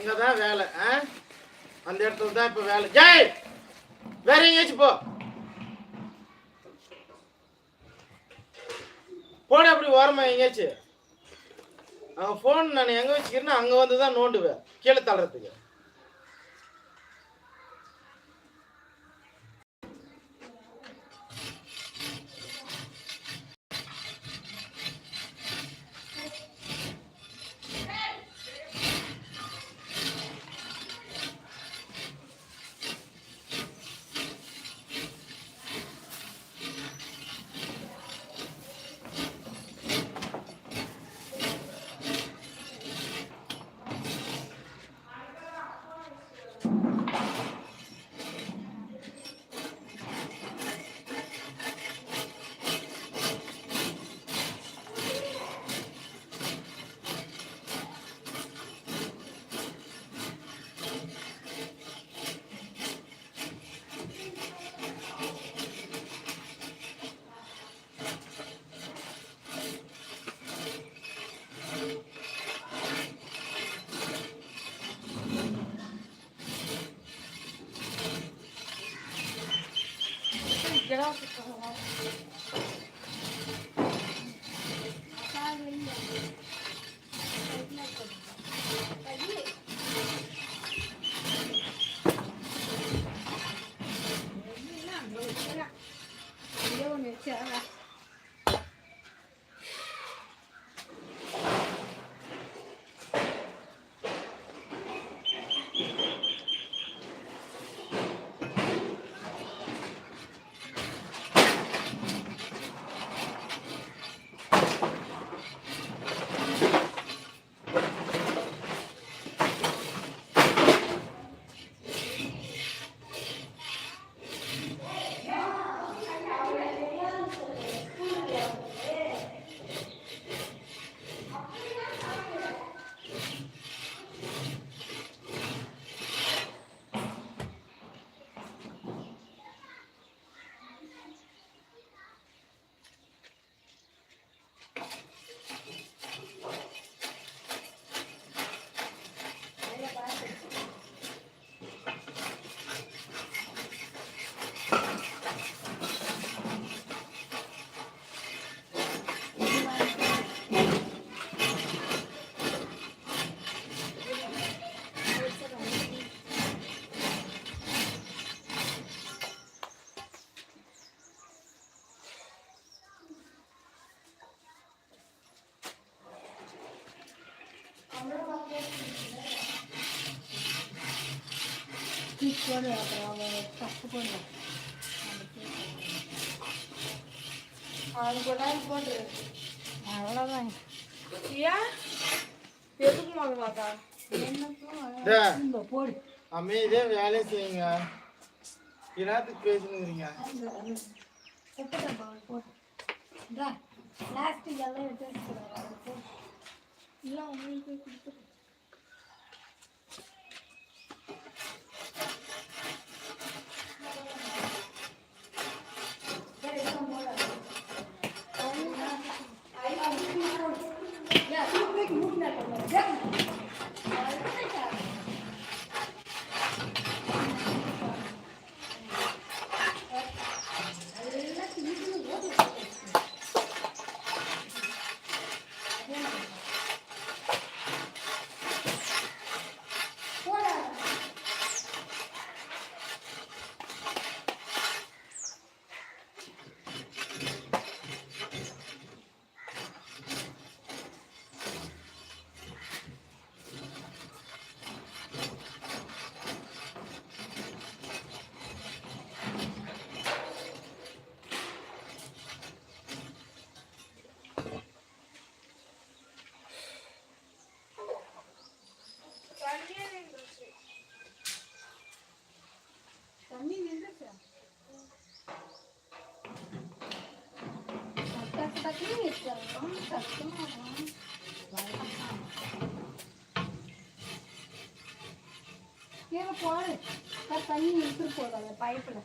தான் வேலை ஆ? அந்த இடத்துல தான் இப்போ வேலை. ஜெய்! வேற எங்கேயாச்சும் போ. போட அப்படி ஓரமா எங்கேயாச்சும். அவன் ஃபோன் நான் எங்கே வச்சுக்கிறேன்னா அங்கே வந்து தான் நோண்டுவேன். கீழே தள்ளுறதுக்கு. போடுவான் அது கூட போட்டு அவ்வளோதான் ஏன் எதுக்கு டே, இந்த போடு அமைதியா வேலையை செய்யுங்க எல்லாத்துக்கும் பேசணுங்கிறீங்க பிளாஸ்டிக் எல்லாம் எடுத்து இல்லை உங்களுக்கு கீழே போடு. தண்ணி இழுத்துட்டு போதும் அந்த பைப்பில்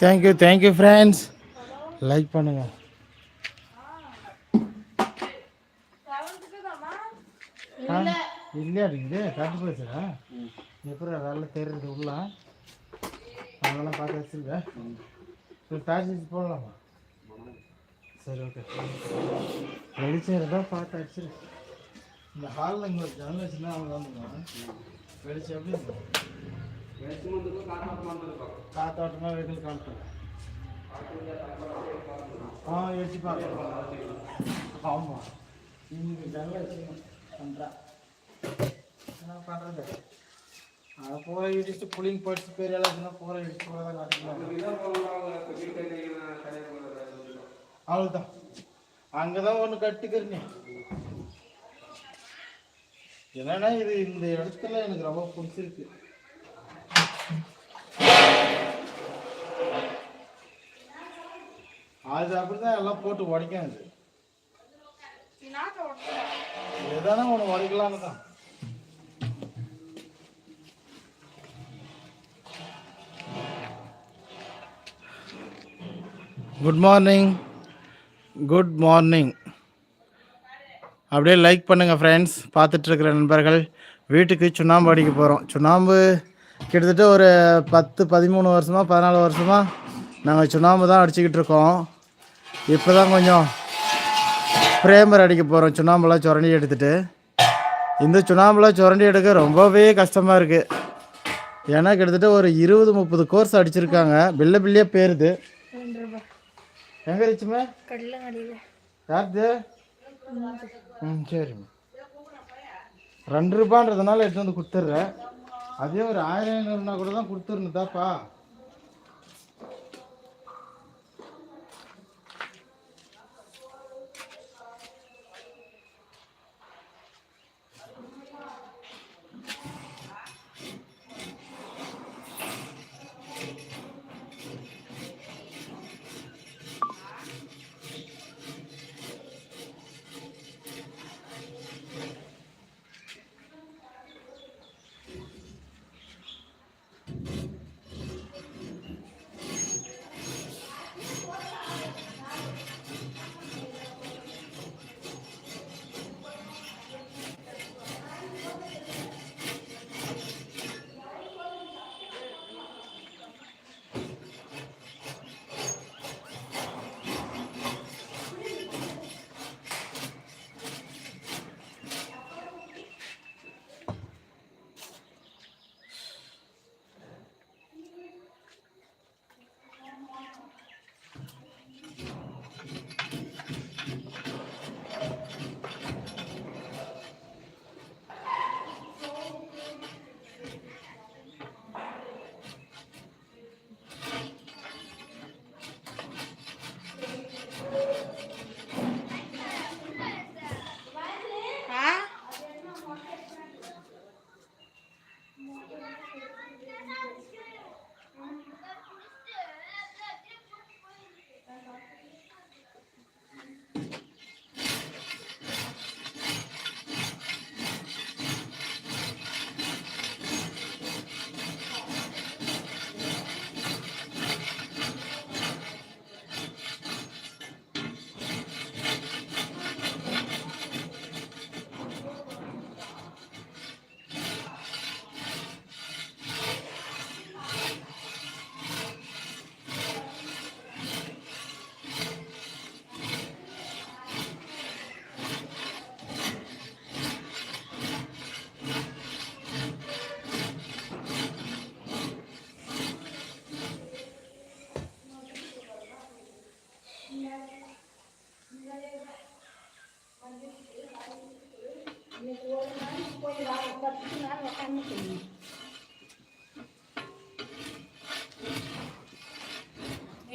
தேங்க்யூ தேங்க்யூ ஃப்ரெண்ட்ஸ் லைக் பண்ணுங்க. இல்லையா இருக்குது கரெக்ட் போச்சுடா எப்படி வேலை தெரியுது உள்ள? அதெல்லாம் பார்த்து வச்சிருக்கேன் சரி டார்ச் வச்சு போடலாமா சரி ஓகே வெளிச்சம் இருந்தால் பார்த்து அடிச்சிரு. இந்த ஹாலில் இங்கே ஒரு ஜன்னல் வச்சுன்னா அவங்க வந்துடுவாங்க வெளிச்சம் எப்படி இருக்கும் காத்தோட்டமாக வீட்டில் காமிட்டோம் ஆ வச்சு பார்க்கலாம் ஆமாம் இன்னைக்கு ஜன்னல் வச்சுக்கணும் பண்ணுறா என்ன பண்ணுறது அதை போகிற இடிச்சு புளிங் படிச்சு பெரிய அளவுக்குன்னா போகிற இடிச்சு கூட தான் காட்டிக்கலாம் அவ்வளோதான் அங்கே தான் ஒன்று கட்டுக்கிறனே. என்னன்னா இது இந்த இடத்துல எனக்கு ரொம்ப பிடிச்சிருக்கு. அது அப்படிதான் எல்லாம் போட்டு உடைக்கும் அது நீ எதானே ஒன்று உடைக்கலான்னு தான். குட் மார்னிங் குட் மார்னிங் அப்படியே லைக் பண்ணுங்கள் ஃப்ரெண்ட்ஸ் பார்த்துட்ருக்கிற நண்பர்கள். வீட்டுக்கு சுண்ணாம்பு அடிக்க போகிறோம் சுண்ணாம்பு கிட்டத்தட்ட ஒரு பத்து பதிமூணு வருஷமாக பதினாலு வருஷமாக நாங்கள் சுண்ணாம்பு தான் அடிச்சுக்கிட்டு இருக்கோம். இப்போ தான் கொஞ்சம் பிரேமர் அடிக்க போகிறோம் சுண்ணாம்பெல்லாம் சுரண்டி எடுத்துட்டு. இந்த சுண்ணாம்பெல்லாம் சுரண்டி எடுக்க ரொம்பவே கஷ்டமாக இருக்குது ஏன்னா கிட்டத்தட்ட ஒரு இருபது முப்பது கோர்ஸ் அடிச்சிருக்காங்க. பில்ல பில்லியே பேருது. எங்கே கடலங்கடியில் யாருது? ம் சரிம்மா ரெண்டு ரூபான்றதுனால எடுத்து வந்து கொடுத்துட்றேன். அதே ஒரு ஆயிரம் ஐநூறுனா கூட தான் கொடுத்துருந்தாப்பா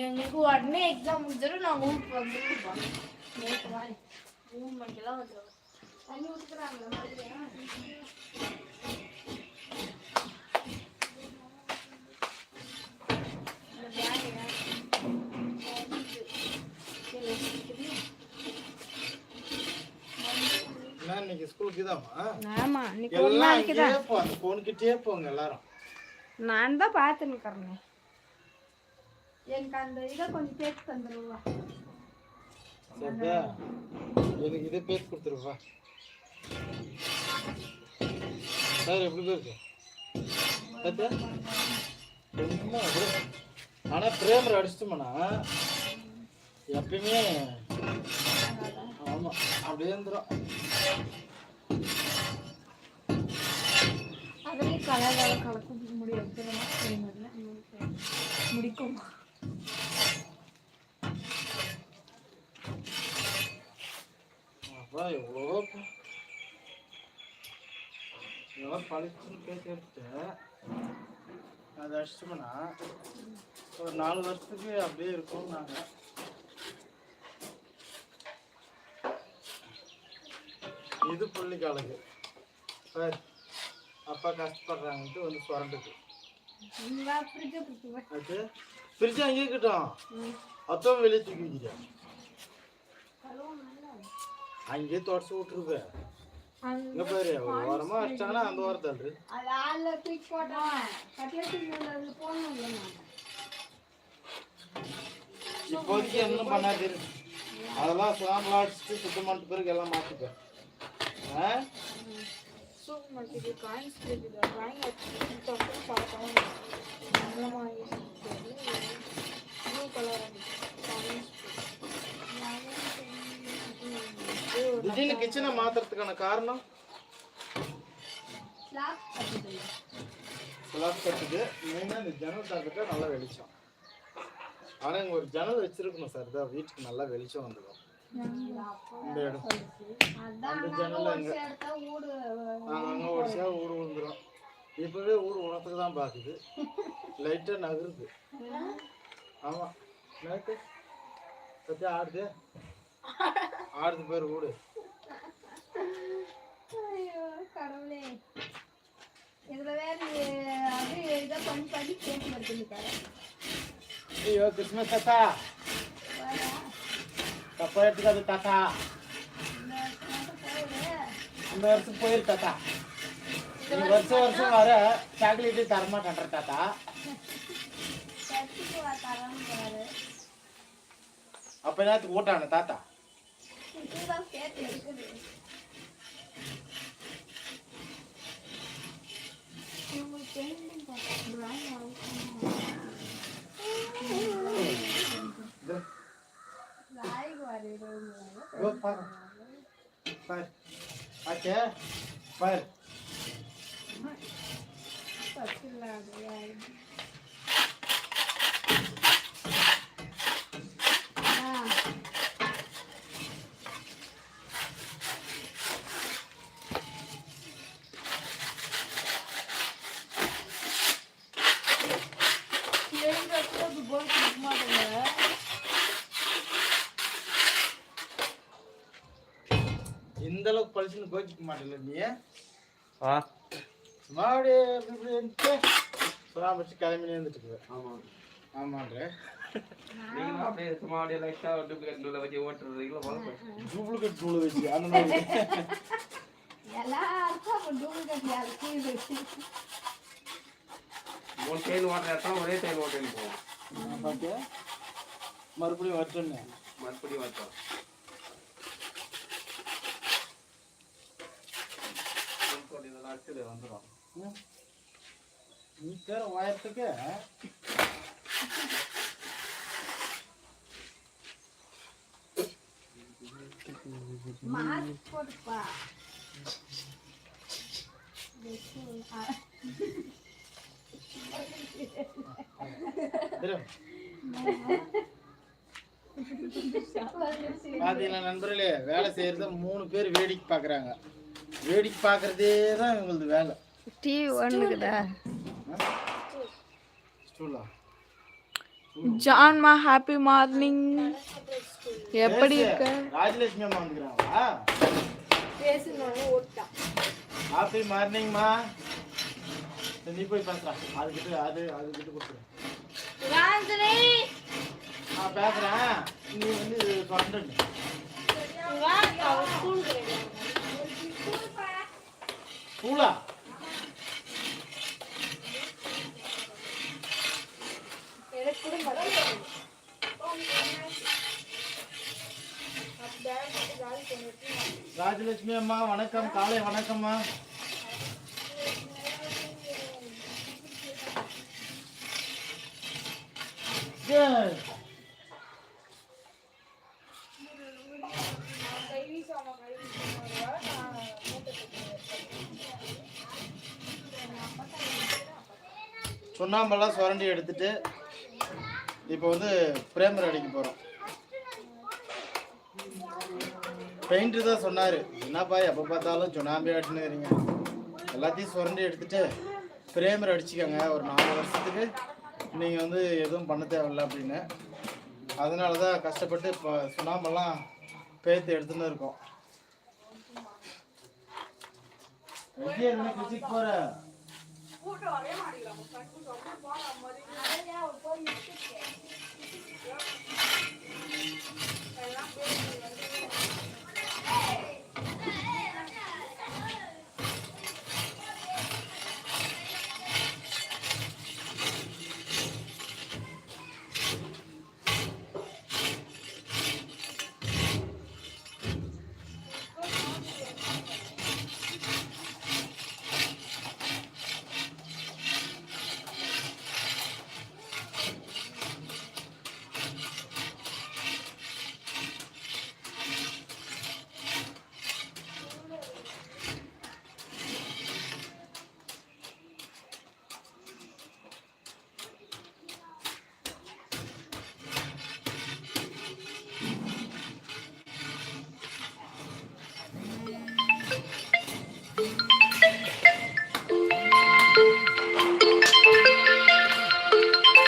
எங்களுக்கு உடனே எக்ஸாம் முடிஞ்சிடும் நாங்கள் ஊருக்கு வந்துருக்கோம் நேற்று மாதிரி மூணு மணிக்கெல்லாம் வந்துடும் தண்ணி ஊற்றுக்குறாங்களா ஆமா இன்னைக்கு எல்லாம் அங்கேயே போ அந்த ஃபோன்கிட்டே போங்க எல்லாரும். நான் தான் பார்த்துன்னு எனக்கு அந்த இதை கொஞ்சம் தந்துடுவா சரியா எனக்கு இதே பேசி கொடுத்துருப்பா சார் எப்படி இருக்கு பார்த்தியா? சும்மா அப்படியே. ஆனா பிரேமர் அடிச்சிட்டோம்னா எப்பயுமே ஆமா அப்படியே இருந்துரும். அதுலேயும் கலர் கலர் கலக்க முடியும் முடிக்கும்? அப்பா எவ்வளோ எவ்வளோ அதை அடிச்சிட்டோம்னா ஒரு நாலு வருஷத்துக்கு அப்படியே இருக்கும் நாங்கள் இது புள்ளி காலுக்கு சார். அப்பா கஷ்டப்படுறாங்கன்ட்டு வந்து சுரண்டுது. அது? ஃப்ரிட்ஜ் அங்கேயே இருக்கட்டும். அத்தம் வெளியே தூக்கி வைக்கிறேன் அங்கேயே தொடச்சி விட்டுருக்க இங்க பாரு ஒரு வாரமா அந்த வாரம் தள்ளு இப்போதைக்கு என்ன பண்ணாது அதெல்லாம் சுவாமலாம் அடிச்சுட்டு சுத்தம் பண்ணிட்டு பிறகு எல்லாம் மாற்றிப்பேன் ஆ? காயின்ஸ் இருக்குது காயின் வச்சு பார்க்கலாம் நல்லமாக ப்ளூ கலர் காயின்ஸ் திடீர்னு கிச்சனை மாத்துறதுக்கான காரணம் ஸ்லாப் கட்டுது மெயினாக இந்த ஜன்னல் தாக்கிட்ட நல்லா வெளிச்சம் ஆனால் இங்கே ஒரு ஜன்னல் வச்சிருக்கணும் சார் இதான் வீட்டுக்கு நல்லா வெளிச்சம் வந்துடும் இந்த இடம். அந்த ஜன்னல் அங்கங்கே ஒடிச்சா ஊடு விழுந்துரும் இப்போவே ஊடு உணத்துக்கு தான் பார்க்குது லைட்டாக நகருது. ஆமாம் நேற்று பற்றி ஆடுது ஆடுது பேர் ஊடு ஐயோ கடவுளே. இதுல வேற அது இதை பண்ணி பண்ணி கேட்டு வருதுன்னு ஐயோ கிருஷ்ண தாத்தா. தப்பா எடுத்துக்காது தாத்தா. இந்த வருஷம் போயிரு தாத்தா. இந்த வருஷம் வருஷம் வர சாக்லேட்டு தரமாட்டேன்ற தாத்தா. அப்ப என்னத்துக்கு ஓட்டான தாத்தா? கேட்டு வரையிடுவாங்க இதோ பாரு பாரு ஆச்சே பாரு இந்த அளவுக்கு பழிச்சுன்னு கோச்சிக்க மாட்டேல நீ? ஆ. சும்மா அப்படியே அப்படி இப்படி இருந்துட்டு சுறா வச்சு கிளம்பி இருந்துட்டு ஆமாம் ஆமான்ற. நீங்களும் அப்படியே சும்மா அப்படியே லைட்டாக டூப்ளிகேட் நூலை வச்சு ஓட்டுறதுக்குள்ள போல டூப்ளிகேட் நூல் வச்சு அந்த மாதிரி. எல்லாருக்கும் டூப்ளிகேட் யாருக்கு மூணு ட்ரெயின் ஓட்டுற இடத்துல ஒரே ட்ரெயின் ஓட்டின்னு போவோம். மறுபடியும் வரட்டுன்னு மறுபடியும் வச்சோம் அடுத்தது வந்துடும் ம். நீ பேர வாயத்துக்கு மாஸ்க் போட்டுப்பா இரு. பாத்தீங்களா நண்பர்களே வேலை செய்யறத மூணு பேர் வேடிக்கை பார்க்கறாங்க வேடிக்கை பார்க்கறதே தான் இவங்களது வேலை. டிவி ஒண்ணுக்குதா? ஸ்டூலா? ஜான்மா ஹாப்பி மார்னிங் எப்படி இருக்க? ராஜலட்சுமி அம்மா வந்துக்கிறாங்களா? ஹாப்பி மார்னிங்மா நீ போய் பேசுறா. அதுக்கிட்ட அது அதுக்கிட்ட கொடுத்துரு. நான் பேசுறேன். நீ வந்து சொல்றேன் पूला ராஜலட்சுமி அம்மா வணக்கம் காலை வணக்கம்மா Good. சுண்ணாம்பெல்லாம் சுரண்டி எடுத்துட்டு இப்போ வந்து பிரேமர் அடிக்க போகிறோம் பெயிண்ட்ரு தான் சொன்னார். என்னப்பா எப்போ பார்த்தாலும் சுண்ணாம்பே அடிச்சுன்னு எல்லாத்தையும் சுரண்டி எடுத்துட்டு பிரேமர் அடிச்சுக்கோங்க ஒரு நாலு வருஷத்துக்கு. நீங்கள் வந்து எதுவும் பண்ண தேவையில்ல அப்படின்னு. அதனால தான் கஷ்டப்பட்டு இப்போ சுண்ணாம்பெல்லாம் பேத்து எடுத்துன்னு இருக்கோம். எங்கே என்ன போகிற கூட்டம் வரவே அதையா போய்